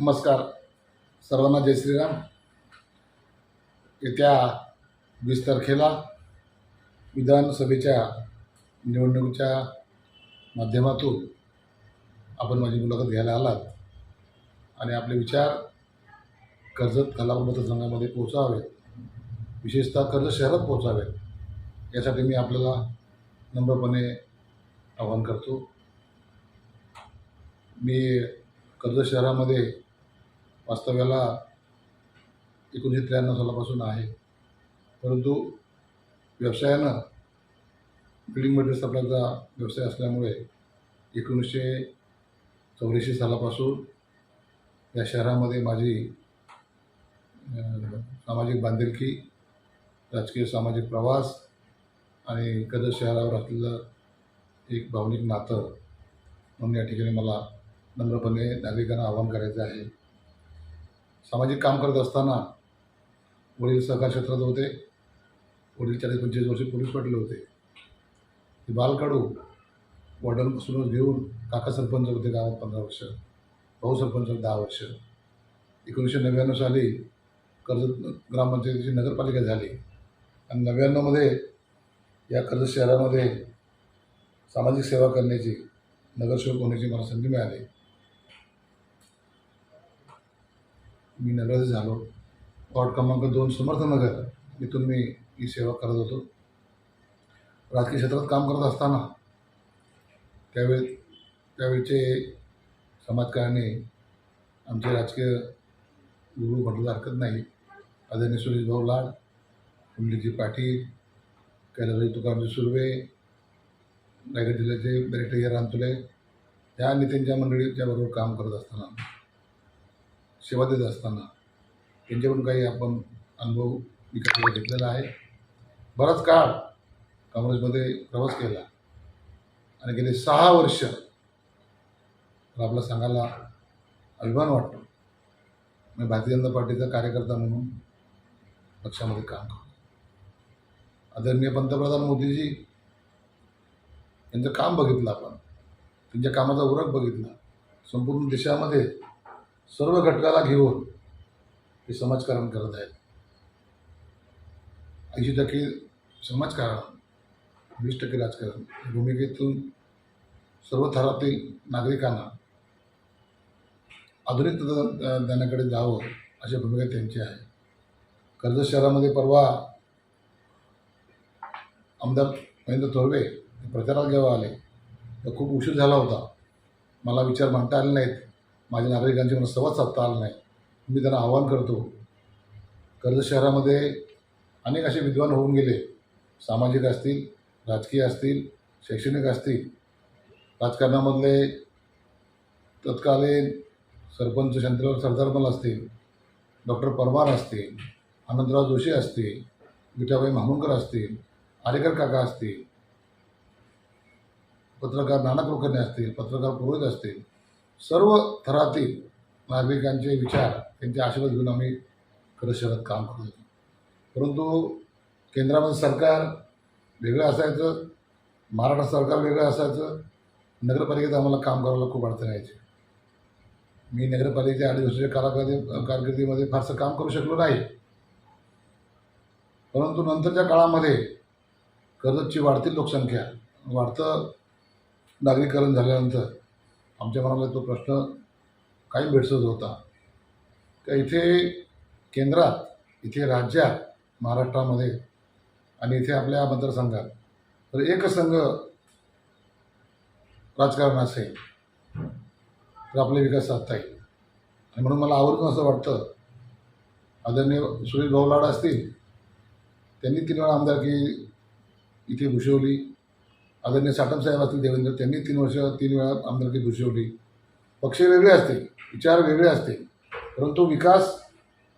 नमस्कार. सर्वांना जय श्रीराम. येत्या वीस तारखेला विधानसभेच्या निवडणुकीच्या माध्यमातून आपण माझी मुलाखत घ्यायला आलात. आणि आपले विचार कर्जत कलाप मतदारसंघामध्ये पोचावेत विशेषतः कर्जत शहरात पोचावेत यासाठी मी आपल्याला नम्रपणे आवाहन करतो. मी कर्जत शहरामध्ये वास्तव्याला एकोणीसशे त्र्याण्णव सालापासून आहे. परंतु व्यवसायानं बिल्डिंग मटेरियल सप्लायचा व्यवसाय असल्यामुळे एकोणीसशे चौऱ्याऐंशी सालापासून या शहरामध्ये माझी सामाजिक बांधिलकी राजकीय सामाजिक प्रवास आणि कदर शहरावर असलेलं एक भावनिक नातं म्हणून या ठिकाणी मला नम्रपणे नागरिकांना आवाहन करायचं आहे. सामाजिक काम करत असताना वडील सहकार क्षेत्रात होते. वडील चाळीस पंचवीस वर्षी पोलीस पाटील होते. ते बालकाडू वडिलांपासूनच घेऊन काका सरपंच होते गावात पंधरा वर्ष भाऊ सरपंच दहा वर्ष. एकोणीसशे नव्याण्णव साली कर्जत ग्रामपंचायतीची नगरपालिका झाली. आणि नव्याण्णवमध्ये या कर्जत शहरामध्ये सामाजिक सेवा करण्याची नगरसेवक होण्याची मला संधी मिळाली. मी नगराध्यक्ष झालो. वॉर्ड क्रमांक दोन समर्थनगर. इथून मी ही सेवा करत होतो. राजकीय क्षेत्रात काम करत असताना त्यावेळी त्यावेळचे समाजकारणी आमचे राजकीय गुरु म्हटलं हरकत नाही. आदरणीय सुरेश भाऊ लाड कुंडलीजी पाटील कैलासजी तुकारामजी सुर्वे रायगड जिल्ह्याचे बॅरिटेरिया रामतुले या नेत्यांच्या मंडळीच्या बरोबर काम करत असताना सेवा देत असताना त्यांच्याकडून काही आपण अनुभव विकासाला घेतलेला आहे. बराच काळ काँग्रेसमध्ये प्रवास केला आणि गेले सहा वर्ष तर आपला सांगायला अभिमान वाटतो. मी भारतीय जनता पार्टीचा कार्यकर्ता म्हणून पक्षामध्ये काम करतो. आदरणीय पंतप्रधान मोदीजी यांचं काम बघितलं आपण. त्यांच्या कामाचा उरक बघितला. संपूर्ण देशामध्ये सर्व घटकाला घेऊन हे समाजकारण करत आहेत. ऐंशी टक्के समाजकारण वीस टक्के राजकारण भूमिकेतून सर्व थरातील नागरिकांना आधुनिक तंत्रज्ञानाकडे जावं अशी भूमिका त्यांची आहे. कर्जत शहरामध्ये परवा आमदार महेंद्र थोरवे प्रचारात जेव्हा आले तर खूप उशीर झाला होता. मला विचार मांडता आले नाहीत. माझ्या नागरिकांची मला संवाद साधता आला नाही. मी त्यांना आवाहन करतो कर्जत शहरामध्ये अनेक असे विद्वान होऊन गेले. सामाजिक असतील राजकीय असतील शैक्षणिक असतील. राजकारणामधले तत्कालीन सरपंच शंतराव सरदारमल असतील डॉक्टर परमार असतील आनंदराव जोशी असतील विठाबाई मामुंकर असतील आरेकर काका असतील पत्रकार नाना कुलकर्णी असतील पत्रकार पुरोहित असतील सर्व थरातील नागरिकांचे विचार त्यांचे आशीर्वाद घेऊन आम्ही खरं शहरात काम करत होतो परंतु केंद्रामध्ये सरकार वेगळं असायचं महाराष्ट्र सरकार वेगळं असायचं नगरपालिकेत आम्हाला काम करायला खूप अडचण यायची. मी नगरपालिकेच्या अडीच वर्षाच्या कालावधी कारकिर्दीमध्ये फारसं काम करू शकलो नाही. परंतु नंतरच्या काळामध्ये कर्जतची वाढती लोकसंख्या वाढतं नागरीकरण झाल्यानंतर आमच्या मनाला तो प्रश्न काही भेडसत होता. का इथे केंद्रात इथे राज्यात महाराष्ट्रामध्ये आणि इथे आपल्या मतदारसंघात तर एकसंघ राजकारण असेल तर आपला विकास साधता येईल. आणि म्हणून मला आवर्जून असं वाटतं आदरणीय सुरेश भाऊ लाड असतील त्यांनी तीन वेळा आमदारकी इथे भूषवली. आदरणीय साटम साहेब असतील देवेंद्र त्यांनी तीन वर्ष तीन वेळा आमदारकी भूषवली पक्ष वेगळे असते विचार वेगळे असते परंतु विकास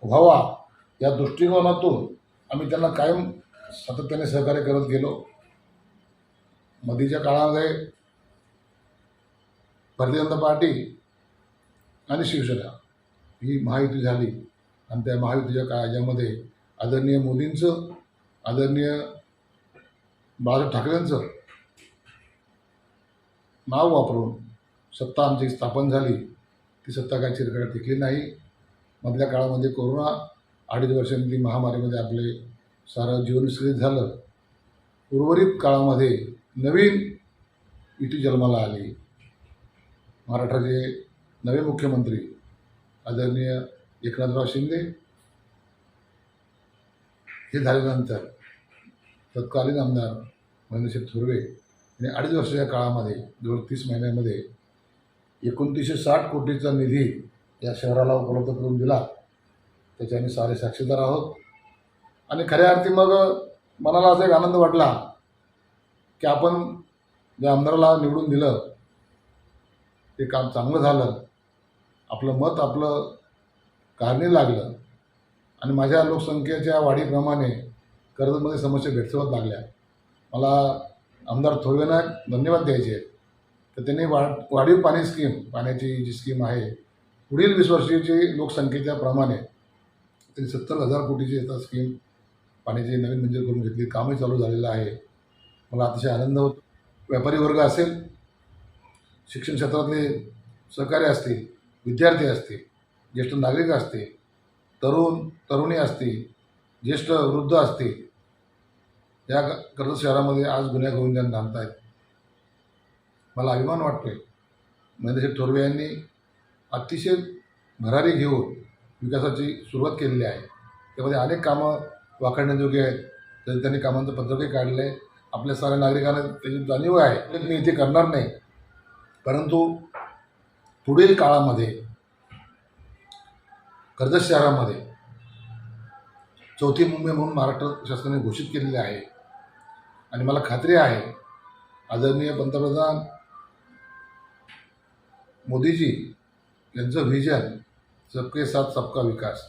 व्हावा या दृष्टिकोनातून आम्ही त्यांना कायम सातत्याने सहकार्य करत गेलो. मधीच्या काळामध्ये भारतीय जनता पार्टी आणि शिवसेना ही महायुती झाली आणि त्या महायुतीच्या काळामध्ये आदरणीय मोदींचं आदरणीय बाळासाहेब ठाकरेंचं नाव वापरून सत्ता आमची स्थापन झाली. ती सत्ता काय चिरकड टिकली नाही. मधल्या काळामध्ये कोरोना अडीच वर्षांनी महामारीमध्ये आपले सारं जीवन विस्कळीत झालं. उर्वरित काळामध्ये नवीन युती जन्माला आली. महाराष्ट्राचे नवे मुख्यमंत्री आदरणीय एकनाथराव शिंदे हे झाल्यानंतर तत्कालीन आमदार महेंद्रशेठ थोरवे आणि अडीच वर्षाच्या काळामध्ये जवळ तीस महिन्यामध्ये एकोणतीसशे साठ कोटीचा निधी या शहराला उपलब्ध करून दिला. त्याचे आम्ही सारे साक्षीदार आहोत. आणि खऱ्या अर्थी मग मनाला असा एक आनंद वाटला की आपण ज्या आमदाराला निवडून दिलं ते काम चांगलं झालं आपलं मत आपलं कारणी लागलं आणि माझ्या लोकसंख्येच्या वाढीप्रमाणे कर्जमध्ये समस्या भेडसावत लागल्या. मला आमदार थोरवेंना धन्यवाद द्यायचे. आहेत तर त्यांनी वाढ वाढीव पाणी स्कीम पाण्याची जी स्कीम आहे पुढील वीस वर्षाची लोकसंख्येच्या प्रमाणे त्यांनी सत्तर हजार कोटीची आता स्कीम पाण्याची नवीन मंजूर करून घेतली. कामही चालू झालेलं आहे. मला अतिशय आनंद होतो. व्यापारी वर्ग असेल शिक्षण क्षेत्रातले सहकारी असतील विद्यार्थी असतील ज्येष्ठ नागरिक असतील तरुण तरुणी असतील ज्येष्ठ वृद्ध असतील या कर्ज कर्जत शहरामध्ये आज गुन्ह्या त्यांना नांदत आहेत मला अभिमान वाटतोय. महेंद्रशेठ थोरवे यांनी अतिशय भरारी घेऊन विकासाची सुरुवात केलेली आहे. त्यामध्ये अनेक कामं वाखाणण्याजोगे आहेत. तरी त्यांनी कामांचं पत्रकही काढलं आहे आपल्या साऱ्या नागरिकांना त्याची जाणीव आहे मी इथे करणार नाही. परंतु पुढील काळामध्ये कर्जत शहरामध्ये चौथी मुंबई म्हणून महाराष्ट्र शासनाने घोषित केलेली आहे. आणि मला खात्री आहे आदरणीय पंतप्रधान मोदीजी यांचं व्हिजन सबके साथ सबका विकास.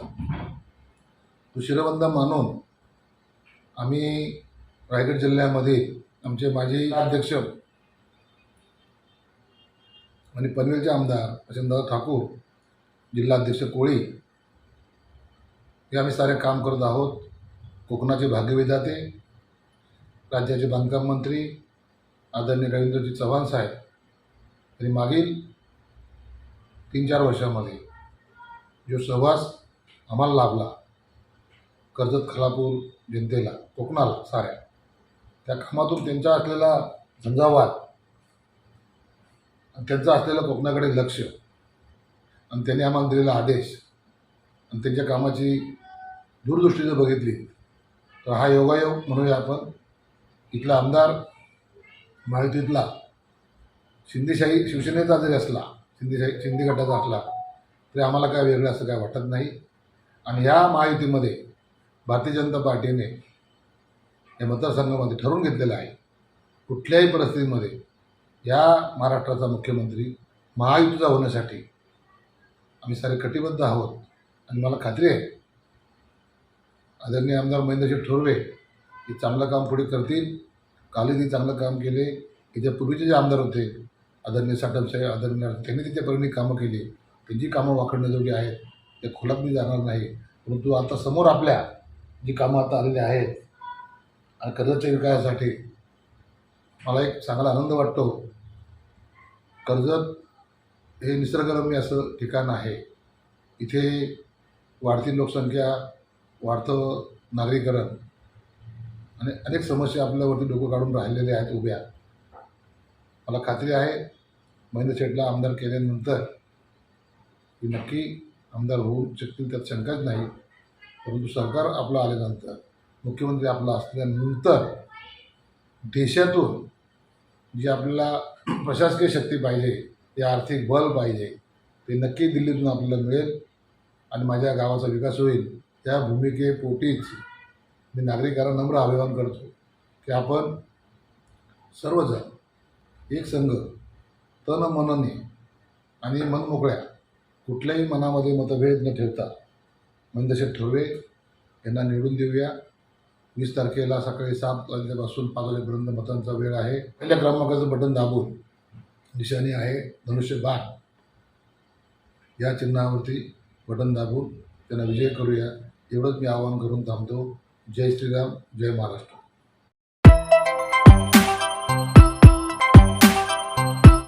तो शिरबंध मानून आम्ही रायगड जिल्ह्यामध्ये आमचे माजी अध्यक्ष आणि पनवेलचे आमदार वसंतदादा ठाकूर जिल्हाध्यक्ष कोळी हे आम्ही सारे काम करत आहोत. कोकणाचे भाग्यविधाते राज्याचे बांधकाम मंत्री आदरणीय रवींद्रजी चव्हाण साहेब. यांनी मागील तीन चार वर्षामध्ये जो सहवास आम्हाला लाभला कर्जत खलापूर जनतेला कोकणाला साऱ्या त्या कामातून त्यांचा असलेला झंझावात आणि त्यांचं असलेलं कोकणाकडे लक्ष आणि त्यांनी आम्हाला दिलेला आदेश आणि त्यांच्या कामाची दूरदृष्टी जर बघितली. तर हा योगायोग म्हणूया आपण. इथला आमदार महायुतीतला शिंदेशाही शिवसेनेचा जरी असला शिंदेशाही शिंदे गटाचा असला तरी आम्हाला काय वेगळं असं काय वाटत नाही. आणि ह्या महायुतीमध्ये भारतीय जनता पार्टीने या मतदारसंघामध्ये ठरवून घेतलेलं आहे कुठल्याही परिस्थितीमध्ये या महाराष्ट्राचा मुख्यमंत्री महायुतीचा होण्यासाठी आम्ही सारे कटिबद्ध आहोत. आणि मला खात्री आहे आदरणीय आमदार महेंद्रशेठ ठोरवे हे चांगलं काम पुढे करतील. कालही चांगलं काम केले. याच्या पूर्वीचे जे आमदार होते आदरणीय साटम साहेब आदरणीय त्यांनी तिच्यापर्यंत कामं केली. त्यांची कामं वाकडण्याजोगी आहेत. ते खोलात मी जाणार नाही. परंतु आता समोर आपल्या जी कामं आता आलेली आहेत आणि कर्जाच्या विकासासाठी मला एक चांगला आनंद वाटतो. कर्जत हे निसर्गरम्य असं ठिकाण आहे. इथे वाढती लोकसंख्या वाढतं नागरीकरण. आणि अनेक समस्या आपल्यावरती डोकं काढून राहिलेल्या आहेत उभ्या. मला खात्री आहे महेंद्र शेठला आमदार केल्यानंतर की नक्की आमदार होऊ शकतील त्यात शंकाच नाही. परंतु सरकार आपलं आल्यानंतर मुख्यमंत्री आपला असल्यानंतर देशातून जी आपल्याला प्रशासकीय शक्ती पाहिजे ते आर्थिक बल पाहिजे ते नक्की दिल्लीतून आपल्याला मिळेल आणि माझ्या गावाचा विकास होईल. त्या भूमिकेपोटीच मी नागरिकांना नम्र आवाहन करतो की आपण सर्वजण एक संघ तन मनने आणि मनमोकळ्या कुठल्याही मनामध्ये मतभेद न ठेवता मंदशेठ ठोरवे यांना निवडून देऊया. वीस तारखेला सकाळी सात वाजल्यापासून पाच वाजेपर्यंत मतांचा वेळ आहे. पहिल्या क्रमांकाचं बटन दाबून निशाणी आहे धनुष्य बाण. या चिन्हावरती बटन दाबून त्यांना विजय करूया. एवढंच मी आवाहन करून थांबतो. जय श्रीराम जय महाराष्ट्र.